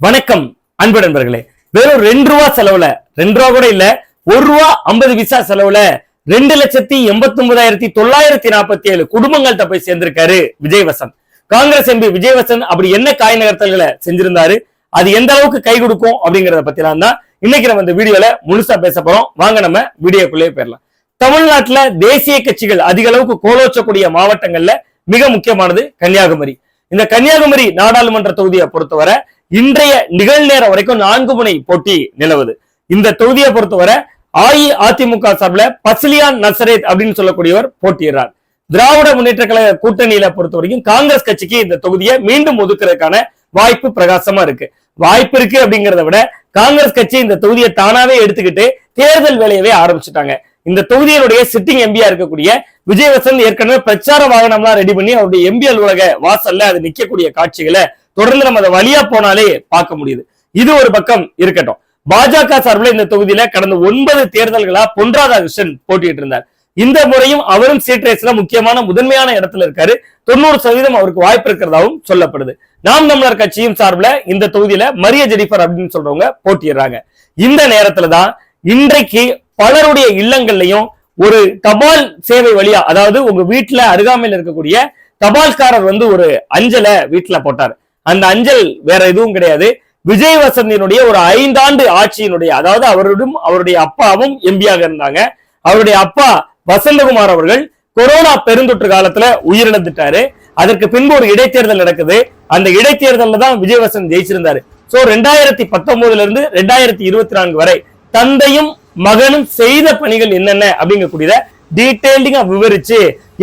வணக்கம் அன்பு நண்பர்களே. வெறும் ரெண்டு ரூபா செலவுல ரெண்டு ரூபா கூட இல்ல ஒரு ரூபா ஐம்பது விசா செலவுல ரெண்டு லட்சத்தி எண்பத்தி ஒன்பதாயிரத்தி தொள்ளாயிரத்தி நாற்பத்தி ஏழு குடும்பங்கள்ட்ட போய் சேர்ந்திருக்காரு விஜய் வசந்த் காங்கிரஸ் எம்பி விஜய் வசந்த் அப்படி என்ன காய் நகர்த்தல்களை செஞ்சிருந்தாரு அது எந்த அளவுக்கு கை கொடுக்கும் அப்படிங்கறத பத்திலாம் தான் இன்னைக்கு நம்ம இந்த வீடியோல முழுசா பேச போறோம். வாங்க நம்ம வீடியோக்குள்ளேயே போயிடலாம். தமிழ்நாட்டுல தேசிய கட்சிகள் அதிக அளவுக்கு கோலோச்சக்கூடிய மாவட்டங்கள்ல மிக முக்கியமானது கன்னியாகுமரி. இந்த கன்னியாகுமரி நாடாளுமன்ற தொகுதியை பொறுத்தவரை இன்றைய நிகழ்நேரம் வரைக்கும் நான்கு முனை போட்டி நிலவுது. இந்த தொகுதியை பொறுத்தவரை அஇஅதிமுக சார்பில் பசிலியான் நசரேத் அப்படின்னு சொல்லக்கூடியவர் போட்டியிடுறார். திராவிட முன்னேற்ற கழக கூட்டணியில பொறுத்த வரைக்கும் காங்கிரஸ் கட்சிக்கு இந்த தொகுதியை மீண்டும் ஒதுக்குறதுக்கான வாய்ப்பு பிரகாசமா இருக்கு. வாய்ப்பு இருக்கு அப்படிங்கிறத விட காங்கிரஸ் கட்சி இந்த தொகுதியை தானாவே எடுத்துக்கிட்டு தேர்தல் வேலையவே ஆரம்பிச்சுட்டாங்க. இந்த தொகுதியினுடைய சிட்டிங் எம்பியா இருக்கக்கூடிய விஜய் வசந்த் ஏற்கனவே பிரச்சார வாகனம்லாம் ரெடி பண்ணி அவருடைய எம்பி அலுவலக வாசல்ல அது நிக்கக்கூடிய காட்சிகளை தொடர்ந்து நம்ம அதை வழியா போனாலே பார்க்க முடியுது. இது ஒரு பக்கம் இருக்கட்டும். பாஜக சார்பில் இந்த தொகுதியில கடந்த ஒன்பது தேர்தல்களா பொன் ராதாகிருஷ்ணன் போட்டிட்டு இருந்தார். இந்த முறையும் அவரும் சீட் ரேஸ்ல முக்கியமான முதன்மையான இடத்துல இருக்காரு. தொண்ணூறு சதவீதம் அவருக்கு வாய்ப்பு இருக்கிறதாவும் சொல்லப்படுது. நாம் தமிழர் கட்சியும் சார்பில் இந்த தொகுதியில மரிய ஜெனிஃபர் அப்படின்னு சொல்றவங்க போட்டியிடுறாங்க. இந்த நேரத்துல தான் இன்றைக்கு பலருடைய இல்லங்கள்லயும் ஒரு தபால் சேவை வழியா அதாவது உங்க வீட்டுல அருகாமையில் இருக்கக்கூடிய தபால்காரர் வந்து ஒரு அஞ்சலை வீட்டுல போட்டார். அந்த அஞ்சல் வேற எதுவும் கிடையாது. விஜய் வசந்தினுடைய ஒரு ஐந்தாண்டு ஆட்சியினுடைய அதாவது அவருடன் அவருடைய அப்பாவும் எம்பியாக இருந்தாங்க. அவருடைய அப்பா வசந்தகுமார் அவர்கள் கொரோனா பெருந்தொற்று காலத்துல உயிரிழந்துட்டாரு. அதற்கு பின்பு ஒரு இடைத்தேர்தல் நடக்குது. அந்த இடைத்தேர்தலில் தான் விஜய் வசந்த் ஜெயிச்சிருந்தாரு. சோ ரெண்டாயிரத்தி பத்தொன்பதுல இருந்து ரெண்டாயிரத்தி இருபத்தி நான்கு வரை தந்தையும் மகனும் செய்த பணிகள் என்னென்ன அப்படிங்கக்கூடியத டீட்டெயிலிங்கா விவரிச்சு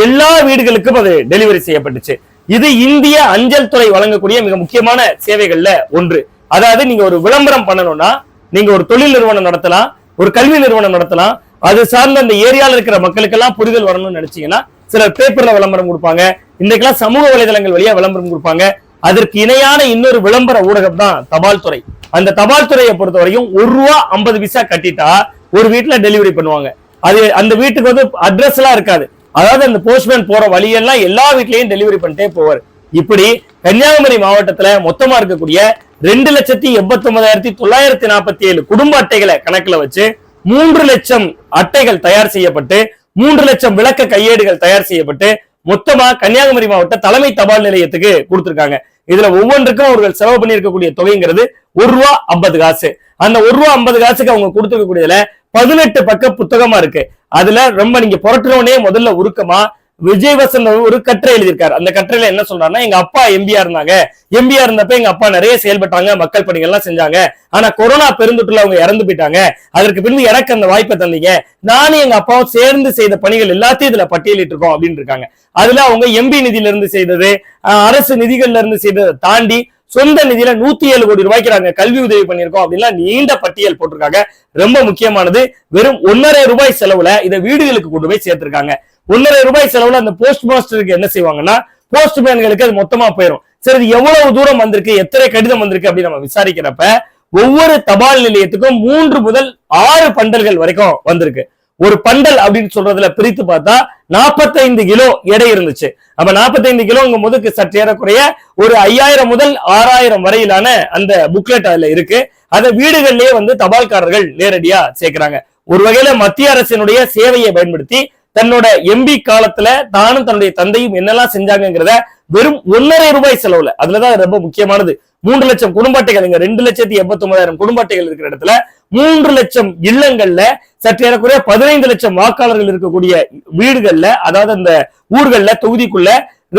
எல்லா வீடுகளுக்கும் அது டெலிவரி செய்யப்பட்டுச்சு. இது இந்திய அஞ்சல் துறை வழங்கக்கூடிய மிக முக்கியமான சேவைகள்ல ஒன்று. அதாவது நீங்க ஒரு விளம்பரம் பண்ணணும்னா நீங்க ஒரு தொழில் நிறுவனம் நடத்தலாம் ஒரு கல்வி நிறுவனம் நடத்தலாம் அது சார்ந்த அந்த ஏரியால இருக்கிற மக்களுக்கெல்லாம் புரிதல் வரணும்னு நினைச்சீங்கன்னா சிலர் பேப்பர்ல விளம்பரம் கொடுப்பாங்க இன்றைக்கெல்லாம் சமூக வலைதளங்கள் வழியா விளம்பரம் கொடுப்பாங்க. அதற்கு இணையான இன்னொரு விளம்பர ஊடகம் தான் தபால் துறை. அந்த தபால் துறையை பொறுத்த வரைக்கும் ஒரு ரூபா ஐம்பது விசா கட்டிட்டா ஒரு வீட்டுல டெலிவரி பண்ணுவாங்க. அது அந்த வீட்டுக்கு வந்து அட்ரஸ் எல்லாம் இருக்காது. அதாவது அந்த போஸ்ட்மேன் போற வழியெல்லாம் எல்லா வீட்லயும் டெலிவரி பண்ணிட்டே போவார். இப்படி கன்னியாகுமரி மாவட்டத்துல மொத்தமா இருக்கக்கூடிய ரெண்டு லட்சத்தி எண்பத்தி ஒன்பதாயிரத்தி தொள்ளாயிரத்தி நாற்பத்தி ஏழு குடும்ப அட்டைகளை கணக்குல வச்சு மூன்று லட்சம் அட்டைகள் தயார் செய்யப்பட்டு மூன்று லட்சம் விளக்க கையேடுகள் தயார் செய்யப்பட்டு மொத்தமா கன்னியாகுமரி மாவட்ட தலைமை தபால் நிலையத்துக்கு கொடுத்திருக்காங்க. இதுல ஒவ்வொன்றுக்கும் அவர்கள் செலவு பண்ணியிருக்கக்கூடிய தொகைங்கிறது ஒரு ரூபா ஐம்பது காசு. அந்த ஒரு ரூபா ஐம்பது காசுக்கு அவங்க கொடுத்துருக்கக்கூடியதுல பதினெட்டு பக்க புத்தகமா இருக்கு. அதுல ரொம்ப நீங்க புரட்டுறவனே முதல்ல உருக்கமா விஜய் வசந்த் ஒரு கட்டுரை எழுதியிருக்காரு. அந்த கட்டுரையில என்ன சொல்றாருன்னா எங்க அப்பா எம்பியா இருந்தாங்க. எம்பியா இருந்தப்ப எங்க அப்பா நிறைய செயல்பட்டாங்க மக்கள் பணிகள் எல்லாம் செஞ்சாங்க. ஆனா கொரோனா பெருந்தொற்றுல அவங்க இறந்து போயிட்டாங்க. அதற்கு பின்பு எனக்கு அந்த வாய்ப்பை தந்தீங்க. நானும் எங்க அப்பாவும் சேர்ந்து செய்த பணிகள் எல்லாத்தையும் இதுல பட்டியலிட்டு இருக்கோம் அப்படின்னு இருக்காங்க. அதுல அவங்க எம்பி நிதியில இருந்து செய்தது அரசு நிதிகள்ல இருந்து செய்ததை தாண்டி சொந்த நிதியில நூத்தி ஏழு கோடி ரூபாய்க்கு நாங்க கல்வி உதவி பண்ணியிருக்கோம் அப்படின்லாம் நீண்ட பட்டியல் போட்டிருக்காங்க. ரொம்ப முக்கியமானது. வெறும் ஒன்னரை ரூபாய் செலவுல இதை வீடுகளுக்கு கொண்டு போய் சேர்த்திருக்காங்க. ஒன்னரை ரூபாய் செலவுல அந்த போஸ்ட் மாஸ்டருக்கு என்ன செய்வாங்கன்னா போஸ்ட்மேன்களுக்கு அது மொத்தமா போயிடும் சரி இது எவ்வளவு தூரம் வந்திருக்கு எத்தனை கடிதம் வந்திருக்கு அப்படின்னு நம்ம விசாரிக்கிறப்ப ஒவ்வொரு தபால் நிலையத்துக்கும் மூன்று முதல் ஆறு பண்டல்கள் வரைக்கும் வந்திருக்கு. ஒரு பண்டல் அப்படின்னு சொல்றதுல பிரித்து பார்த்தா 45 கிலோ எடை இருந்துச்சு. அப்ப 45 கிலோங்கும் போது சற்று ஏறக்குறைய ஒரு ஐயாயிரம் முதல் ஆறாயிரம் வரையிலான அந்த புக்லெட் அதுல இருக்கு. அதை வீடுகள்லயே வந்து தபால்காரர்கள் நேரடியா சேர்க்கிறாங்க. ஒரு வகையில மத்திய அரசினுடைய சேவையை பயன்படுத்தி தன்னோட எம்பி காலத்துல தானும் தன்னுடைய தந்தையும் என்னெல்லாம் செஞ்சாங்கங்கிறத வெறும் ஒன்னரை ரூபாய் செலவுல அதுலதான் ரொம்ப முக்கியமானது. மூன்று லட்சம் குடும்ப அட்டைகள் இங்க ரெண்டு லட்சத்தி எண்பத்தி ஒன்பதாயிரம் குடும்ப அட்டைகள் இருக்கிற இடத்துல மூன்று லட்சம் இல்லங்கள்ல சற்று ஏறக்குறைய பதினைந்து லட்சம் வாக்காளர்கள் இருக்கக்கூடிய வீடுகள்ல அதாவது அந்த ஊர்கள்ல தொகுதிக்குள்ள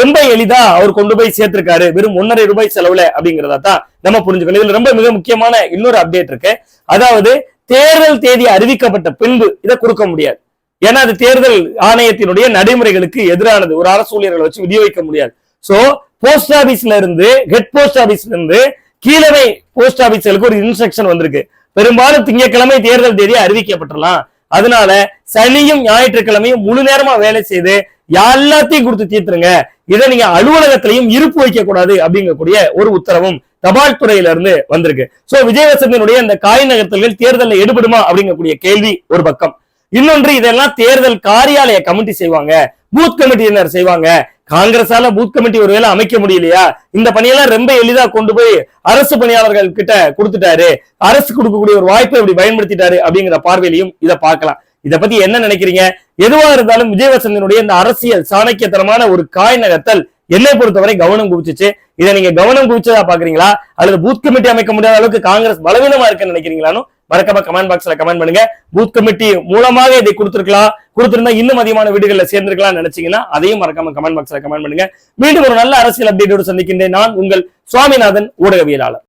ரொம்ப எளிதா அவர் கொண்டு போய் சேர்த்திருக்காரு. வெறும் ஒன்னரை ரூபாய் செலவுல அப்படிங்கிறதா தான் நம்ம புரிஞ்சுக்கணும். இதுல ரொம்ப மிக முக்கியமான இன்னொரு அப்டேட் இருக்கு. அதாவது தேர்தல் தேதி அறிவிக்கப்பட்ட பின்பு இதை கொடுக்க முடியாது. ஏன்னா அது தேர்தல் ஆணையத்தினுடைய நடைமுறைகளுக்கு எதிரானது. ஒரு அரசு ஊழியர்களை வச்சு விநியோகிக்க முடியாது. சோ போஸ்ட் ஆபீஸ்ல இருந்து ஹெட் போஸ்ட் ஆபீஸ்ல இருந்து கீழவை போஸ்ட் ஆபீஸ்களுக்கு ஒரு இன்ஸ்ட்ரக்ஷன் வந்திருக்கு. பெரும்பாலும் திங்கட்கிழமை தேர்தல் தேதி அறிவிக்கப்பட்டலாம் அதனால சனியும் ஞாயிற்றுக்கிழமையும் முழு நேரமா வேலை செய்து எல்லாத்தையும் கொடுத்து தீர்த்துருங்க. இதை நீங்க அலுவலகத்திலையும் இருப்பு வைக்க கூடாது அப்படிங்கக்கூடிய ஒரு உத்தரவும் தபால் துறையில இருந்து வந்திருக்கு. சோ விஜயவசந்தனுடைய இந்த காய் நகர்த்தல்கள் தேர்தலில் எடுபடுமா அப்படிங்கக்கூடிய கேள்வி ஒரு பக்கம். இன்னொன்று இதெல்லாம் தேர்தல் காரியாலய கமிட்டி செய்வாங்க. பூத் கமிட்டியினர் செய்வாங்க. காங்கிரஸால பூத் கமிட்டி ஒருவேளை அமைக்க முடியலையா? இந்த பணியெல்லாம் ரொம்ப எளிதா கொண்டு போய் அரசு பணியாளர்கள் கிட்ட கொடுத்துட்டாரு. அரசு கொடுக்கக்கூடிய ஒரு வாய்ப்பை இப்படி பயன்படுத்திட்டாரு அப்படிங்கிற பார்வையிலையும் இதை பார்க்கலாம். இத பத்தி என்ன நினைக்கிறீங்க? எதுவா இருந்தாலும் விஜயவசந்தனுடைய இந்த அரசியல் சாணக்கியத்தனமான ஒரு காய் நகர்த்தல் என்னை பொறுத்தவரை கவனம் குவிச்சிச்சு. இதை நீங்க கவனம் குவிச்சதா பாக்குறீங்களா? அல்லது பூத் கமிட்டி அமைக்க முடியாத அளவுக்கு காங்கிரஸ் பலவீனமா இருக்குன்னு நினைக்கிறீங்களான்னு மறக்காம கமெண்ட் பாக்ஸ்ல கமெண்ட் பண்ணுங்க. பூத் கமிட்டி மூலமாக இதை கொடுத்துருக்கலாம். கொடுத்திருந்தா இன்னும் அதிகமான வீடுகள்ல சேர்ந்திருக்கலாம் நினைச்சீங்கன்னா அதையும் மறக்காம கமெண்ட் பாக்ஸ்ல கமெண்ட் பண்ணுங்க. மீண்டும் ஒரு நல்ல அரசியல் அப்டேட்டோடு சந்திக்கின்றேன் நான் உங்கள் சுவாமிநாதன் ஊடகவியலாளர்.